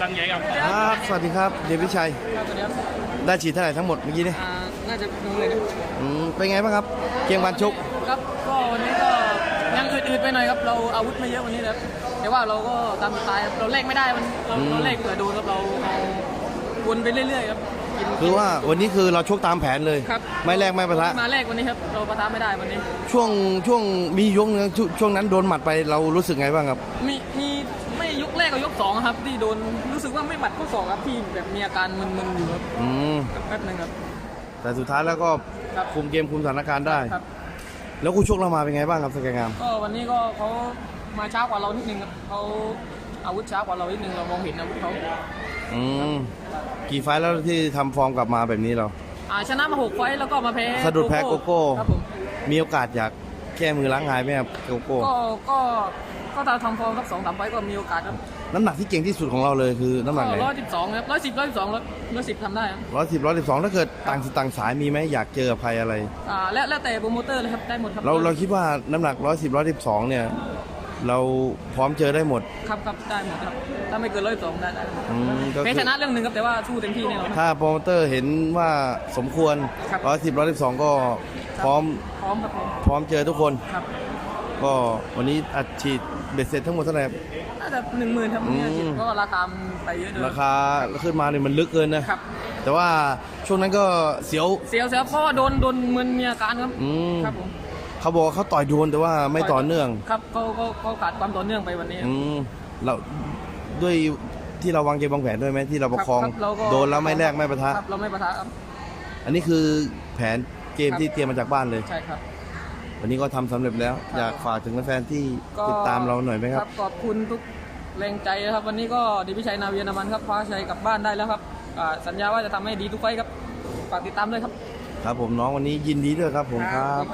ตั้งใหญ่ครับครับ สวัสดีครับ เดวิดชัยครับสวัสดีครับได้ฉีดเท่าไหร่ทั้งหมดเมื่อกี้เนี่ยอ่าน่าจะลงเลยครับอืมเป็นไงบ้างครับ เกมการชก ครับ ก็วันนี้ก็ยังอืดๆไปหน่อยครับ เราอาวุธไม่เยอะวันนี้นะครับ แต่ว่าเราก็ตามสไตล์ครับเราเล่กไม่ได้มัน เราอืมเราเล่กเผื่อโดนครับเราเอาวนไปเรื่อยๆครับกินคือว่าวันนี้คือเราชกตามแผนเลย ครับไม่แลกไม่ประทะ มาแรกวันนี้ครับ เราประทะไม่ได้วันนี้ ช่วงช่วงมียกนึงช่วงช่วงนั้นโดนหมัดไปเรารู้สึกไงบ้างครับ มีมีไม่ย กแรกกับยกสองครับ ที่โดนรู้สึกว่าไม่หมัดข้อศอกครับที่แบบมีอาการมึนๆอยู่ครับอืมแป๊บนึงครับ แต่สุดท้ายแล้วก็ครับคุมเกมคุมสถานการณ์ได้ ครับ แล้วคู่ชกเรามาเป็นไงบ้างครับสแกงาม ก็วันนี้ก็เขามาช้ากว่าเรานิดนึงครับเขาอาวุธช้ากว่าเรานิดนึงเรามองเห็นอาวุธเขาอืมกี่ไฟล์แล้วที่ทำฟอร์มกลับมาแบบนี้เรา อ่าชนะมาหกไฟต์แล้วก็มาแพ้สะดุดแพ้โกโก้ ครับผม มีโอกาสอยาก แก้มือล้างหายไหมครับโกโก้ก็ก็ก็ตามทำฟอร์มสักสองสามไฟต์ก็มีโอกาสครับน้ำหนักที่เก่งที่สุดของเราเลยคือน้ำหนักไหนร้อยสิบสองครับร้อยสิบร้อยสิบสองร้อยสิบทำได้ครับร้อยสิบร้อยสิบสองถ้าเกิดต่างสิต่างสายมีไหมอยากเจอกับใครอะไรอ่าแล้วแล้วแต่โปรโมเตอร์เลยครับได้หมดครับเราเราคิดว่าน้ำหนักร้อยสิบร้อยสิบสองเนี่ย เราพร้อมเจอได้หมด ครับครับได้หมดครับ ถ้าไม่เกินร้อยสิบสองได้ได้อืมก็แพ้คือชนะเรื่องหนึ่งครับแต่ว่าสู้เต็มที่แน่นอนครับ ถ้าโปรโมเตอร์เห็นว่าสมควรครับ ร้อยสิบร้อยสิบสองก็พร้อมพร้อมครับพร้อมพร้อมเจอทุกคน ครับก็วันนี้อัดฉีดเบ็ดเสร็จทั้งหมดเท่าไหร่ครับ น่าจะหนึ่งหมื่นครับอืม เนี่ยเพราะว่าราคามันไปเยอะเลยราคาขึ้นมาเนี่ยมันลึกเกินนะ ครับแต่ว่าช่วงนั้นก็เสียว เสียวเสียวเพราะว่าโดนโดนมึนมีอาการครับอืม ครับผม เขาบอกว่าเขาต่อยโดนแต่ว่าไม่ต่อเนื่อง ครับเขาเขาเขาขาดความต่อเนื่องไปวันนี้ อืมเราด้วยที่เราวางเกมวางแผนด้วยไหมที่เราประคองบเราก็ โดนแล้วไม่แลกไม่ประทะ ครับเราไม่ประทะครับ อันนี้คือแผนเกมครับ ที่เตรียมมาจากบ้านเลย ใช่ครับ วันนี้ก็ทำสำเร็จแล้วครับอยากฝากถึงแฟนๆที่ก็ติดตามเราหน่อยไหมครับ ขอบคุณทุกแรงใจนะครับ วันนี้ก็ดิพิชัยนาเวียนามันครับคว้าชัยกลับบ้านได้แล้วครับอ่าสัญญาว่าจะทำให้ดีทุกไฟต์ครับฝากติดตามด้วยครับ ครับผมน้องวันนี้ยินดีด้วยครับผมครับ